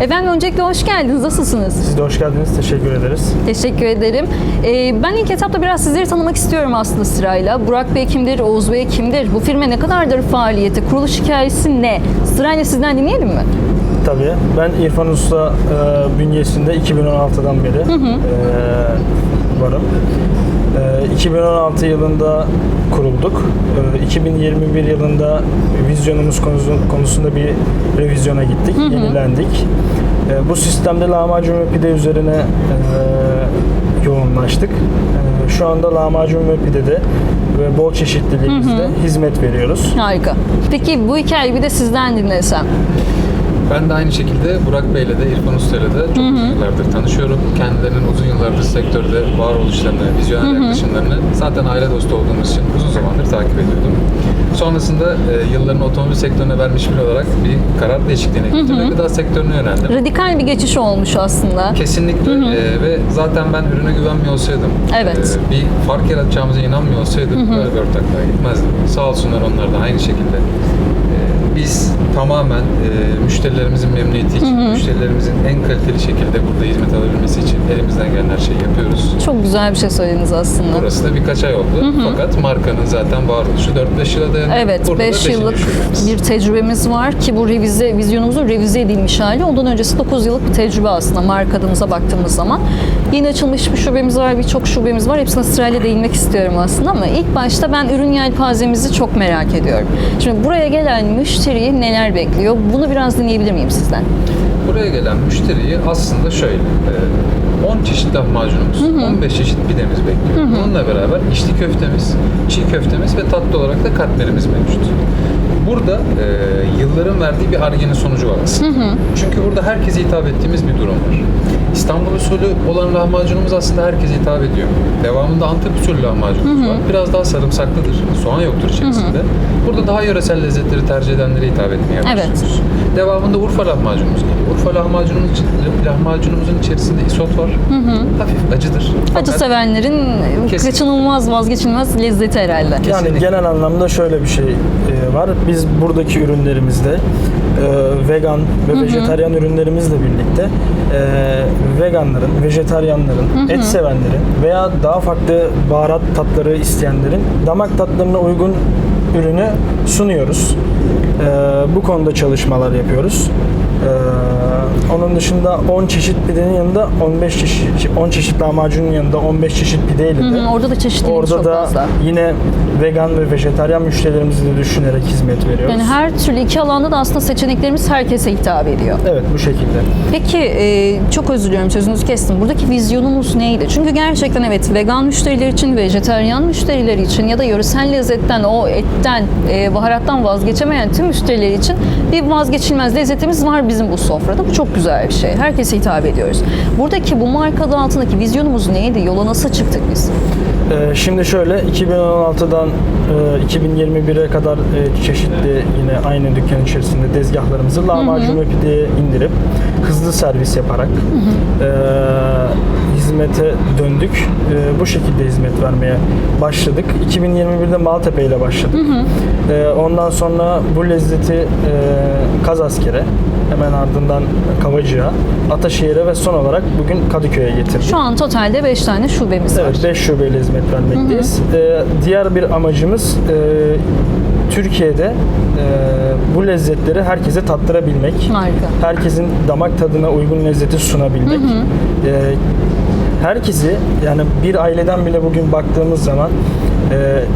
Efendim öncelikle hoş geldiniz. Nasılsınız? Siz de hoş geldiniz. Teşekkür ederiz. Teşekkür ederim. Ee, ben ilk etapta biraz sizleri tanımak istiyorum aslında sırayla. Burak Bey kimdir, Oğuz Bey kimdir? Bu firma ne kadardır faaliyeti? Kuruluş hikayesi ne? Sırayla sizden dinleyelim mi? Tabii. Ben İrfan Usta e, bünyesinde 2016'dan beri e, varım. E, 2016 yılında kurulduk. E, 2021 yılında vizyonumuz konusu, konusunda bir revizyona gittik, yenilendik. E, bu sistemde lahmacun ve pide üzerine e, yoğunlaştık. E, şu anda lahmacun ve pidede ve bol çeşitliliğimizde hizmet veriyoruz. Harika. Peki bu hikayeyi bir de sizden dinlesem. Ben de aynı şekilde Burak Bey'le de İrfan Usta'yla da çok uzun yıllardır tanışıyorum. Kendilerinin uzun yıllardır sektörde varoluşlarını, vizyoner yaklaşımlarını zaten aile dostu olduğumuz için uzun zamandır takip ediyordum. Sonrasında e, yıllarını otomobil sektörüne vermiş biri olarak bir karar değişikliğine gittim ve gıda sektörüne yöneldim. Radikal bir geçiş olmuş aslında. Kesinlikle e, ve zaten ben ürüne güvenmiyor olsaydım, Evet. e, bir fark yaratacağımıza inanmıyor olsaydım böyle bir ortaklığa gitmezdim. Sağ olsunlar onlar da aynı şekilde. Biz tamamen e, müşterilerimizin memnuniyeti için, müşterilerimizin en kaliteli şekilde burada hizmet alabilmesi için elimizden gelen her şeyi yapıyoruz. Çok güzel bir şey söylediniz aslında. Burası da birkaç ay oldu. Fakat markanın zaten varoluşu 4-5 yıla dayanıyor. Evet, Burada da 5 beşinci yıllık bir tecrübemiz var ki bu revize, vizyonumuzun revize edilmiş hali. Ondan öncesi 9 yıllık bir tecrübe aslında marka adımıza baktığımız zaman. Yeni açılmış bir şubemiz var, birçok şubemiz var. Hepsine sırayla değinmek istiyorum aslında ama ilk başta ben ürün yelpazemizi çok merak ediyorum. Şimdi buraya gelen müşteriyi neler bekliyor? Bunu biraz dinleyebilir miyim sizden? Buraya gelen müşteriyi aslında şöyle, e, 10 çeşit lahmacunumuz, 15 çeşit pidemiz bekliyor. Bununla beraber içli köftemiz, çiğ köftemiz ve tatlı olarak da katmerimiz mevcut. Burada e, yılların verdiği bir argenin sonucu var aslında. Çünkü burada herkese hitap ettiğimiz bir durum var. İstanbul usulü olan lahmacunumuz aslında herkese hitap ediyor. Devamında Antep usulü lahmacunumuz var. Biraz daha sarımsaklıdır. Soğan yoktur içerisinde. Burada daha yöresel lezzetleri tercih edenlere hitap etmeye Evet. başlıyoruz. Devamında Urfa lahmacunumuz geliyor. Urfa lahmacunumuz, lahmacunumuzun içerisinde isot var. Hafif acıdır. Acı Fakat sevenlerin Kesinlikle. kaçınılmaz vazgeçilmez lezzeti herhalde. Yani Kesinlikle. genel anlamda şöyle bir şey e, var. Biz buradaki ürünlerimizde e, vegan ve vejetaryen ürünlerimizle birlikte e, veganların, vejetaryenlerin, et sevenlerin veya daha farklı baharat tatları isteyenlerin damak tatlarına uygun ürünü sunuyoruz. E, bu konuda çalışmalar yapıyoruz. E, onun dışında 10 çeşit pidenin yanında 15 çeşit 10 çeşit lahmacunun yanında 15 çeşit pideyle de Hı, orada da çeşitliliğimiz Orada çok da fazla. yine vegan ve vejetaryen müşterilerimizi de düşünerek hizmet veriyoruz. Yani her türlü iki alanda da aslında seçeneklerimiz herkese hitap ediyor. Evet bu şekilde. Peki e, çok özür diliyorum sözünüzü kestim. Buradaki vizyonunuz neydi? Çünkü gerçekten evet vegan müşteriler için, vejeteryan müşteriler için ya da yöresel lezzetten, o etten, e, baharattan vazgeçemeyen tüm müşteriler için bir vazgeçilmez lezzetimiz var bizim bu sofrada. Bu çok güzel bir şey. Herkese hitap ediyoruz. Buradaki bu marka adı altındaki vizyonumuz neydi? Yola nasıl çıktık biz? Ee, şimdi şöyle 2016'dan e, 2021'e kadar e, çeşitli yine aynı dükkan içerisinde tezgahlarımızı lahmacun ve pideye indirip hızlı servis yaparak e, hizmete döndük. E, bu şekilde hizmet vermeye başladık. 2021'de Maltepe ile başladık. E, ondan sonra bu lezzeti e, Kazaskere, hemen ardından Kavacık'a, Ataşehir'e ve son olarak bugün Kadıköy'e getirdik. Şu an totalde 5 tane şubemiz var. Evet, 5 şubeyle hizmet vermekteyiz. Ee, diğer bir amacımız e, Türkiye'de e, bu lezzetleri herkese tattırabilmek. Harika. Herkesin damak tadına uygun lezzeti sunabilmek. Ee, herkesi yani bir aileden bile bugün baktığımız zaman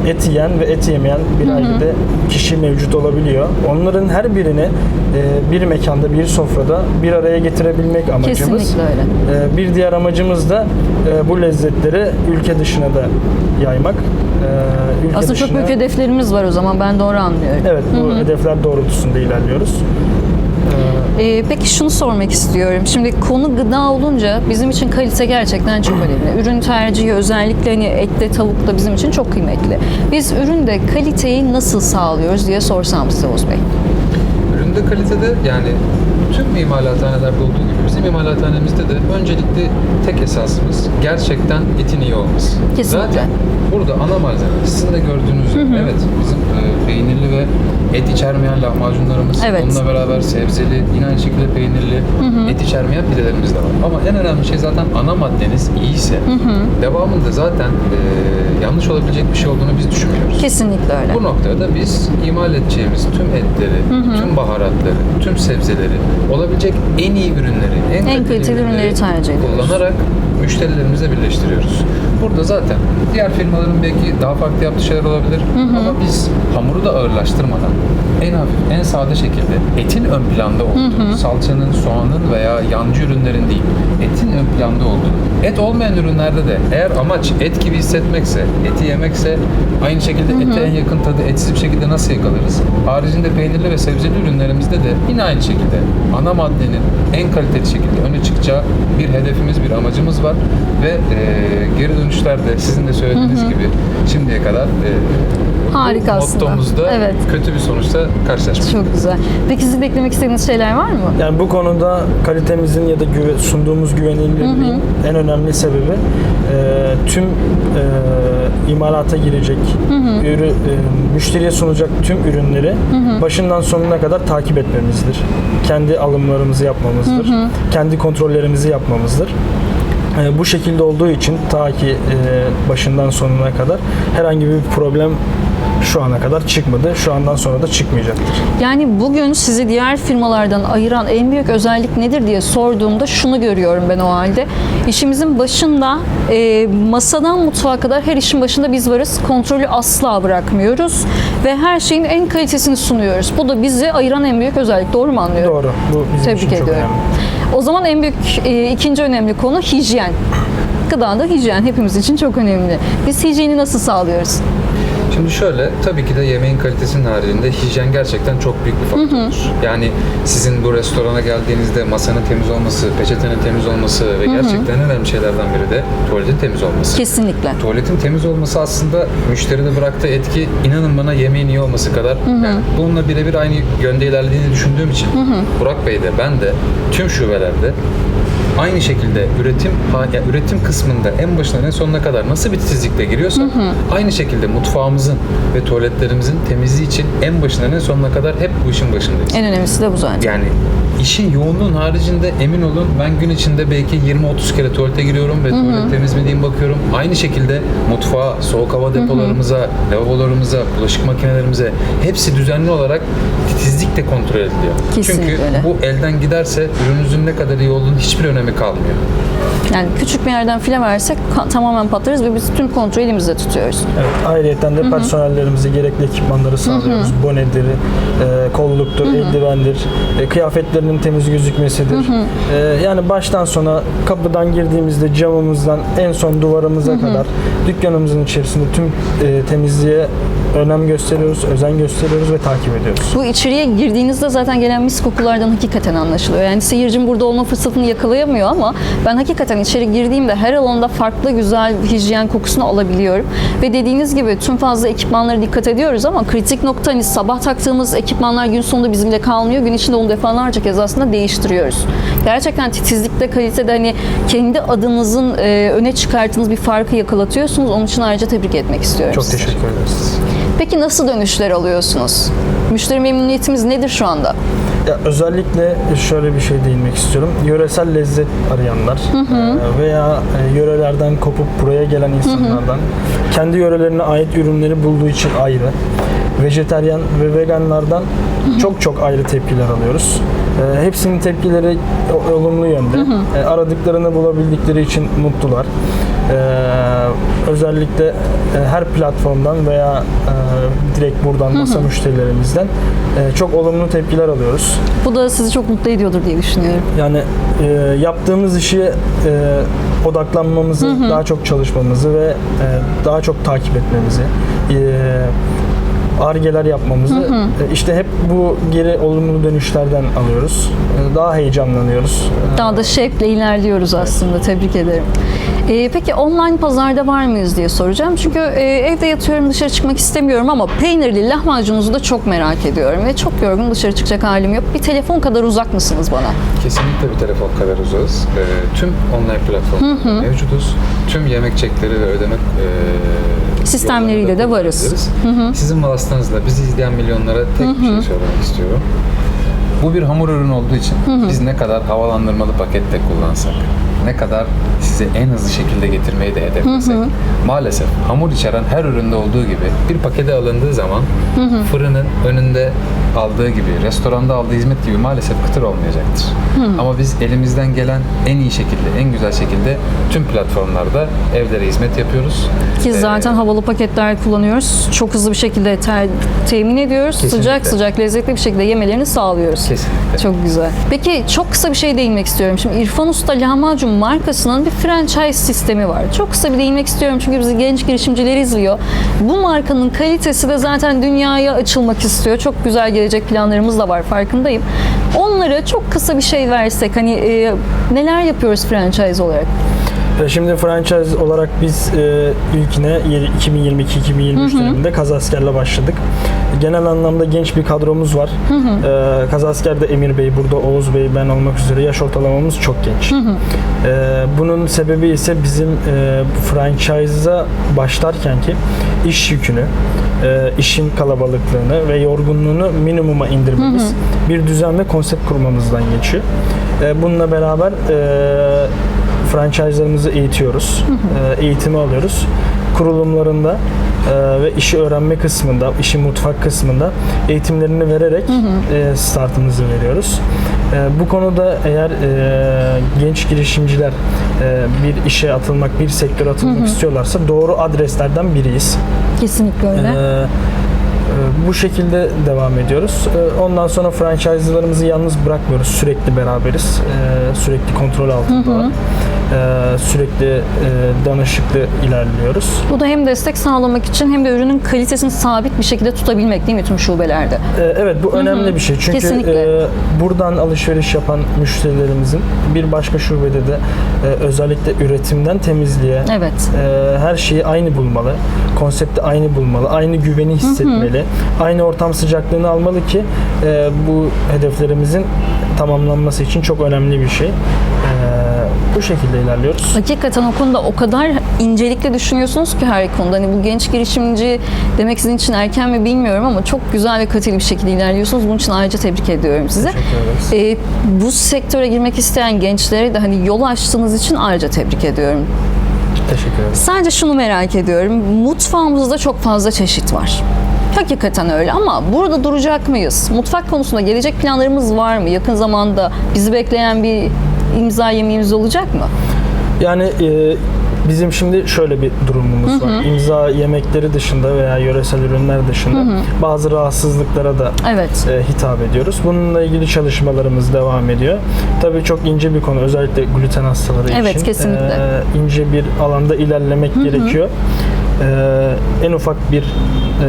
e, et yiyen ve et yemeyen bir ailede kişi mevcut olabiliyor. Onların her birini e, bir mekanda, bir sofrada bir araya getirebilmek amacımız. Kesinlikle öyle. Ee, Bir diğer amacımız da e, bu lezzetleri ülke dışına da yaymak. Ee, Ülke Aslında çok dışına- büyük hedeflerimiz var o zaman ben doğru anlıyorum. Evet, bu hedefler doğrultusunda ilerliyoruz. Ee, peki şunu sormak istiyorum. Şimdi konu gıda olunca bizim için kalite gerçekten çok önemli. Ürün tercihi özellikle hani ette tavukta bizim için çok kıymetli. Biz üründe kaliteyi nasıl sağlıyoruz diye sorsam size Oğuz Bey. Üründe kalitede yani tüm imalathanelerde olduğu gibi bizim imalathanemizde de öncelikli tek esasımız gerçekten etin iyi olması. Kesinlikle. Zaten burada ana malzeme sizin de gördüğünüz gibi evet bizim e, peynirli ve et içermeyen lahmacunlarımız Evet. onunla beraber sebzeli yine aynı şekilde peynirli et içermeyen pidelerimiz de var. Ama en önemli şey zaten ana maddeniz iyiyse devamında zaten e, yanlış olabilecek bir şey olduğunu biz düşünmüyoruz. Kesinlikle öyle. Bu noktada da biz imal edeceğimiz tüm etleri, tüm baharatları, tüm sebzeleri, olabilecek en iyi ürünleri, en, En kaliteli ürünleri tercih ediyoruz. kullanarak müşterilerimizle birleştiriyoruz. Burada zaten diğer firmaların belki daha farklı yaptığı şeyler olabilir ama biz hamuru da ağırlaştırmadan en hafif, en sade şekilde etin ön planda olduğu, salçanın, soğanın veya yancı ürünlerin değil, etin ön planda olduğu. Et olmayan ürünlerde de eğer amaç et gibi hissetmekse, eti yemekse aynı şekilde ete en yakın tadı etsiz bir şekilde nasıl yakalarız? Haricinde peynirli ve sebzeli ürünlerimizde de yine aynı şekilde ana maddenin en kaliteli şekilde öne çıkacağı bir hedefimiz, bir amacımız var. Ve e, geri dönüşlerde sizin de söylediğiniz gibi şimdiye kadar e, Harika aslında. mottomuzda Evet. kötü bir sonuçta karşılaşmadık. Çok güzel. Peki sizin eklemek istediğiniz şeyler var mı? Yani bu konuda kalitemizin ya da güve- sunduğumuz güvenilirliğin en önemli sebebi e, tüm e, imalata girecek, ürü, e, müşteriye sunacak tüm ürünleri başından sonuna kadar takip etmemizdir. Kendi alımlarımızı yapmamızdır. Kendi kontrollerimizi yapmamızdır. E, bu şekilde olduğu için ta ki e, başından sonuna kadar herhangi bir problem şu ana kadar çıkmadı. Şu andan sonra da çıkmayacaktır. Yani bugün sizi diğer firmalardan ayıran en büyük özellik nedir diye sorduğumda şunu görüyorum ben o halde. İşimizin başında e, masadan mutfağa kadar her işin başında biz varız. Kontrolü asla bırakmıyoruz ve her şeyin en kalitesini sunuyoruz. Bu da bizi ayıran en büyük özellik. Doğru mu anlıyorum? Doğru. Bu bizim Tebrik için çok ediyorum. önemli. O zaman en büyük e, ikinci önemli konu hijyen. Gıdada hijyen hepimiz için çok önemli. Biz hijyeni nasıl sağlıyoruz? Şimdi şöyle, tabii ki de yemeğin kalitesinin haricinde hijyen gerçekten çok büyük bir faktördür. Yani sizin bu restorana geldiğinizde masanın temiz olması, peçetenin temiz olması ve gerçekten en önemli şeylerden biri de tuvaletin temiz olması. Kesinlikle. Tuvaletin temiz olması aslında müşteride bıraktığı etki inanın bana yemeğin iyi olması kadar yani bununla birebir aynı yönde ilerlediğini düşündüğüm için Burak Bey de ben de tüm şubelerde aynı şekilde üretim ya üretim kısmında en başından en sonuna kadar nasıl bir titizlikle giriyorsak aynı şekilde mutfağımızın ve tuvaletlerimizin temizliği için en başından en sonuna kadar hep bu işin başındayız. En önemlisi de bu zaten. Yani işin yoğunluğun haricinde emin olun ben gün içinde belki 20-30 kere tuvalete giriyorum ve tuvalet temiz mi diyeyim bakıyorum. Aynı şekilde mutfağa, soğuk hava depolarımıza, lavabolarımıza, bulaşık makinelerimize hepsi düzenli olarak titizlikle kontrol ediliyor. Kesinlikle Çünkü öyle. bu elden giderse ürününüzün ne kadar iyi olduğunun hiçbir önemi kalmıyor. Yani küçük bir yerden file versek ka- tamamen patlarız ve biz tüm kontrolü elimizde tutuyoruz. Evet, ayrıyeten de personellerimize gerekli ekipmanları sağlıyoruz. Bonedir, e, kolluktur, eldivendir, e, kıyafetlerinin temiz gözükmesidir. E, yani baştan sona kapıdan girdiğimizde camımızdan en son duvarımıza kadar dükkanımızın içerisinde tüm e, temizliğe önem gösteriyoruz, özen gösteriyoruz ve takip ediyoruz. Bu içeriye girdiğinizde zaten gelen mis kokulardan hakikaten anlaşılıyor. Yani seyircim burada olma fırsatını yakalayamıyor ama ben hakikaten içeri girdiğimde her alanda farklı güzel hijyen kokusunu alabiliyorum. Ve dediğiniz gibi tüm fazla ekipmanlara dikkat ediyoruz ama kritik nokta hani sabah taktığımız ekipmanlar gün sonunda bizimle kalmıyor. Gün içinde onu defalarca kez aslında değiştiriyoruz. Gerçekten titizlikte, kalitede hani kendi adınızın e, öne çıkarttığınız bir farkı yakalatıyorsunuz. Onun için ayrıca tebrik etmek istiyorum. Çok teşekkür ederiz. Peki nasıl dönüşler alıyorsunuz? Müşteri memnuniyetimiz nedir şu anda? Ya özellikle şöyle bir şey değinmek istiyorum. Yöresel lezzet arayanlar e, veya e, yörelerden kopup buraya gelen insanlardan kendi yörelerine ait ürünleri bulduğu için ayrı. Vejeteryan ve veganlardan çok çok ayrı tepkiler alıyoruz. E, hepsinin tepkileri olumlu yönde. E, aradıklarını bulabildikleri için mutlular. E, özellikle e, her platformdan veya e, direkt buradan masa müşterilerimizden e, çok olumlu tepkiler alıyoruz. Bu da sizi çok mutlu ediyordur diye düşünüyorum. Yani e, yaptığımız işi e, odaklanmamızı, daha çok çalışmamızı ve e, daha çok takip etmemizi, e, argeler yapmamızı e, işte hep bu geri olumlu dönüşlerden alıyoruz. E, Daha heyecanlanıyoruz. Daha da şevkle ilerliyoruz aslında. Tebrik ederim. Ee, peki online pazarda var mıyız diye soracağım. Çünkü e, evde yatıyorum dışarı çıkmak istemiyorum ama peynirli lahmacununuzu da çok merak ediyorum. Ve çok yorgun dışarı çıkacak halim yok. Bir telefon kadar uzak mısınız bana? Kesinlikle bir telefon kadar uzağız. Ee, tüm online platformlarda mevcuduz. Tüm yemek çekleri ve ödeme e, Sistemleriyle de varız. kullanabiliriz. Sizin vasıtanızla bizi izleyen milyonlara tek bir şey söylemek istiyorum. Bu bir hamur ürünü olduğu için biz ne kadar havalandırmalı pakette kullansak, ne kadar size en hızlı şekilde getirmeyi de hedeflesek, maalesef hamur içeren her üründe olduğu gibi bir pakete alındığı zaman fırının önünde aldığı gibi, restoranda aldığı hizmet gibi maalesef kıtır olmayacaktır. Ama biz elimizden gelen en iyi şekilde, en güzel şekilde tüm platformlarda evlere hizmet yapıyoruz. Ki Ee, zaten havalı paketler kullanıyoruz. Çok hızlı bir şekilde ter- temin ediyoruz. Kesinlikle. Sıcak sıcak lezzetli bir şekilde yemelerini sağlıyoruz. Kesinlikle. Çok güzel. Peki çok kısa bir şey değinmek istiyorum. Şimdi İrfan Usta lahmacun markasının bir franchise sistemi var. Çok kısa bir değinmek istiyorum çünkü bizi genç girişimciler izliyor. Bu markanın kalitesi de zaten dünyaya açılmak istiyor. Çok güzel gelecek planlarımız da var farkındayım. Onlara çok kısa bir şey versek hani e, neler yapıyoruz franchise olarak? E, Şimdi franchise olarak biz e, ilkine 2022-2023 döneminde Kazasker'le başladık. Genel anlamda genç bir kadromuz var. E, Kazasker'de Emir Bey, burada Oğuz Bey, ben olmak üzere yaş ortalamamız çok genç. E, bunun sebebi ise bizim e, franchise'a başlarken ki iş yükünü, e, işin kalabalıklığını ve yorgunluğunu minimuma indirmemiz, bir düzen ve konsept kurmamızdan geçiyor. E, bununla beraber e, franchise'larımızı eğitiyoruz. E, eğitimi alıyoruz. Kurulumlarında e, ve işi öğrenme kısmında, işi mutfak kısmında eğitimlerini vererek e, startımızı veriyoruz. E, bu konuda eğer e, genç girişimciler e, bir işe atılmak, bir sektöre atılmak istiyorlarsa doğru adreslerden biriyiz. Kesinlikle öyle. Ee, e, bu şekilde devam ediyoruz. Ee, Ondan sonra franchise'larımızı yalnız bırakmıyoruz. Sürekli beraberiz. Ee, Sürekli kontrol altında. Ee, Sürekli e, danışıklı ilerliyoruz. Bu da hem destek sağlamak için hem de ürünün kalitesini sabit bir şekilde tutabilmek değil mi tüm şubelerde? Ee, Evet bu önemli bir şey. Çünkü Kesinlikle. e, buradan alışveriş yapan müşterilerimizin bir başka şubede de e, özellikle üretimden temizliğe Evet. e, her şeyi aynı bulmalı. Konsepti aynı bulmalı. Aynı güveni hissetmeli. Aynı ortam sıcaklığını almalı ki e, bu hedeflerimizin tamamlanması için çok önemli bir şey. E, bu şekilde ilerliyoruz. Hakikaten o konuda o kadar incelikle düşünüyorsunuz ki her konuda. Hani bu genç girişimci demek sizin için erken mi bilmiyorum ama çok güzel ve kaliteli bir şekilde ilerliyorsunuz. Bunun için ayrıca tebrik ediyorum size. Teşekkür ederiz. Ee, bu sektöre girmek isteyen gençlere de hani yol açtığınız için ayrıca tebrik ediyorum. Teşekkür ederiz. Sadece şunu merak ediyorum. Mutfağımızda çok fazla çeşit var. Hakikaten öyle ama burada duracak mıyız? Mutfak konusunda gelecek planlarımız var mı? Yakın zamanda bizi bekleyen bir imza yemeğimiz olacak mı? Yani e, bizim şimdi şöyle bir durumumuz var. İmza yemekleri dışında veya yöresel ürünler dışında bazı rahatsızlıklara da Evet. e, hitap ediyoruz. Bununla ilgili çalışmalarımız devam ediyor. Tabii çok ince bir konu özellikle gluten hastaları için. Evet, kesinlikle. e, ince bir alanda ilerlemek gerekiyor. E, en ufak bir e,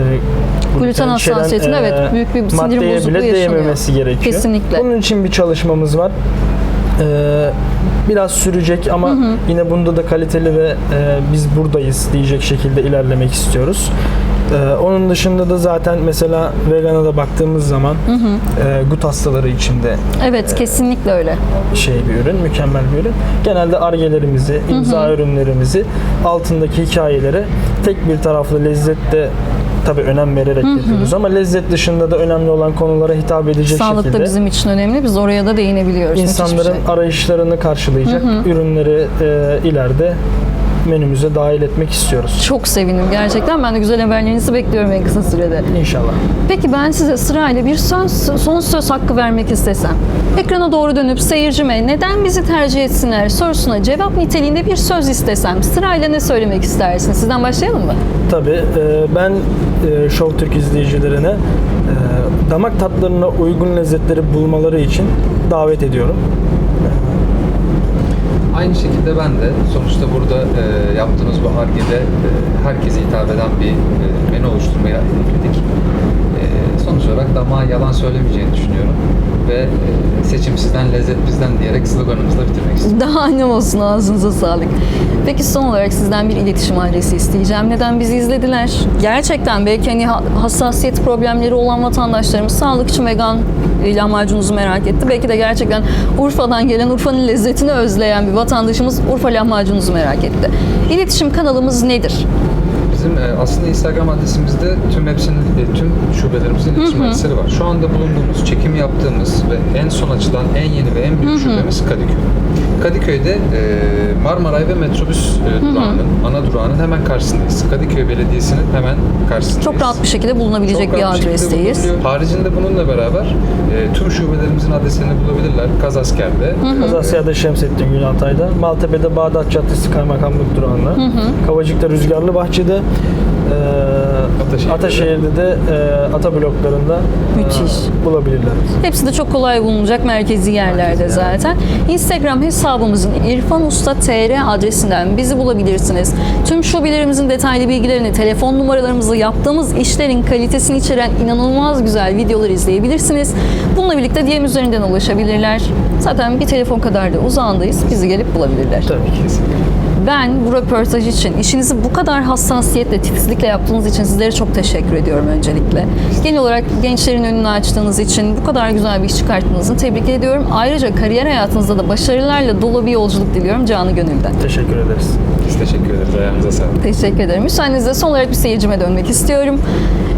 Gluten içeren, hassasiyetinde evet, büyük bir sindirim bozukluğu bile yaşanıyor. değmemesi gerekiyor. Kesinlikle. Bunun için bir çalışmamız var. Ee, biraz sürecek ama yine bunda da kaliteli ve e, biz buradayız diyecek şekilde ilerlemek istiyoruz. Ee, onun dışında da zaten mesela vegana da baktığımız zaman e, gut hastaları içinde Evet, kesinlikle öyle. şey bir ürün, mükemmel bir ürün. Genelde argelerimizi, imza ürünlerimizi, altındaki hikayeleri tek bir taraflı lezzette tabii önem vererek yapıyoruz ama lezzet dışında da önemli olan konulara hitap edecek Sağlık şekilde da bizim için önemli. Biz oraya da değinebiliyoruz. İnsanların şey. arayışlarını karşılayacak ürünleri e, ileride menümüze dahil etmek istiyoruz. Çok sevindim gerçekten. Ben de güzel haberlerinizi bekliyorum en kısa sürede. İnşallah. Peki ben size sırayla bir söz, son söz hakkı vermek istesem. Ekrana doğru dönüp seyircime neden bizi tercih etsinler sorusuna cevap niteliğinde bir söz istesem sırayla ne söylemek istersin? Sizden başlayalım mı? Tabii e, ben e, Show Türk izleyicilerine e, damak tatlarına uygun lezzetleri bulmaları için davet ediyorum. Aynı şekilde ben de sonuçta burada e, yaptığımız bu Ar-Ge'de e, herkese hitap eden bir e, menü oluşturmayı hedefledik. Sonuç olarak damağa yalan söylemeyeceğini düşünüyorum ve e, seçim sizden, lezzet bizden diyerek sloganımızla bitirmek istiyorum. Daha ne olsun ağzınıza sağlık. Peki son olarak sizden bir iletişim adresi isteyeceğim. Neden bizi izlediler? Gerçekten belki hani ha- hassasiyet problemleri olan vatandaşlarımız sağlık için vegan lahmacununuzu merak etti. Belki de gerçekten Urfa'dan gelen Urfa'nın lezzetini özleyen bir vatandaşımız Urfa lahmacununuzu merak etti. İletişim kanalımız nedir? Bizim e, aslında Instagram adresimizde tüm hepsinin, e, tüm şubelerimizin iletişim adresleri var. Şu anda bulunduğumuz, çekim yaptığımız ve en son açılan en yeni ve en büyük şubemiz Kadıköy. Kadıköy'de e, Marmaray ve metrobüs e, durağının, ana durağının hemen karşısındayız. Kadıköy Belediyesi'nin hemen karşısındayız. Çok rahat bir şekilde bulunabilecek Çok bir rahat şekilde adresteyiz. bulunabiliyor. Haricinde bununla beraber e, tüm şubelerimizin adreslerini bulabilirler. Kazasker'de. Kazasya'da Şemsettin Gül Altay'da, Maltepe'de Bağdat Caddesi Kaymakamlık Durağı'nda, Kavacık'ta Rüzgarlı Bahçe'de, Ataşehir'de. Ataşehir'de de e, Ata bloklarında e, Müthiş. bulabilirler. Hepsi de çok kolay bulunacak merkezi yerlerde Merkezi zaten. Instagram hesabımızın İrfan Usta TR adresinden bizi bulabilirsiniz. Tüm şubelerimizin detaylı bilgilerini, telefon numaralarımızı, yaptığımız işlerin kalitesini içeren inanılmaz güzel videolar izleyebilirsiniz. Bununla birlikte DM üzerinden ulaşabilirler. Zaten bir telefon kadar da uzağındayız. Bizi gelip bulabilirler. Tabii ki. Kesinlikle. Ben bu röportaj için, işinizi bu kadar hassasiyetle, titizlikle yaptığınız için sizlere çok teşekkür ediyorum öncelikle. Genel olarak gençlerin önünü açtığınız için, bu kadar güzel bir iş çıkarttığınız için tebrik ediyorum. Ayrıca kariyer hayatınızda da başarılarla dolu bir yolculuk diliyorum canı gönülden. Teşekkür ederiz. Biz teşekkür ederiz. Ayağınıza sağlık. Teşekkür ederim. Müsaadenizle son olarak bir seyircime dönmek istiyorum.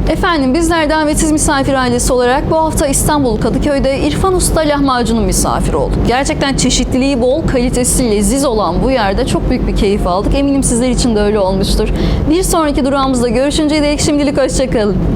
Efendim bizler davetsiz misafir ailesi olarak bu hafta İstanbul Kadıköy'de İrfan Usta lahmacunun misafiri olduk. Gerçekten çeşitliliği bol, kalitesi leziz olan bu yerde çok büyük bir keyif aldık. Eminim sizler için de öyle olmuştur. Bir sonraki durağımızda görüşünceye dek şimdilik hoşçakalın.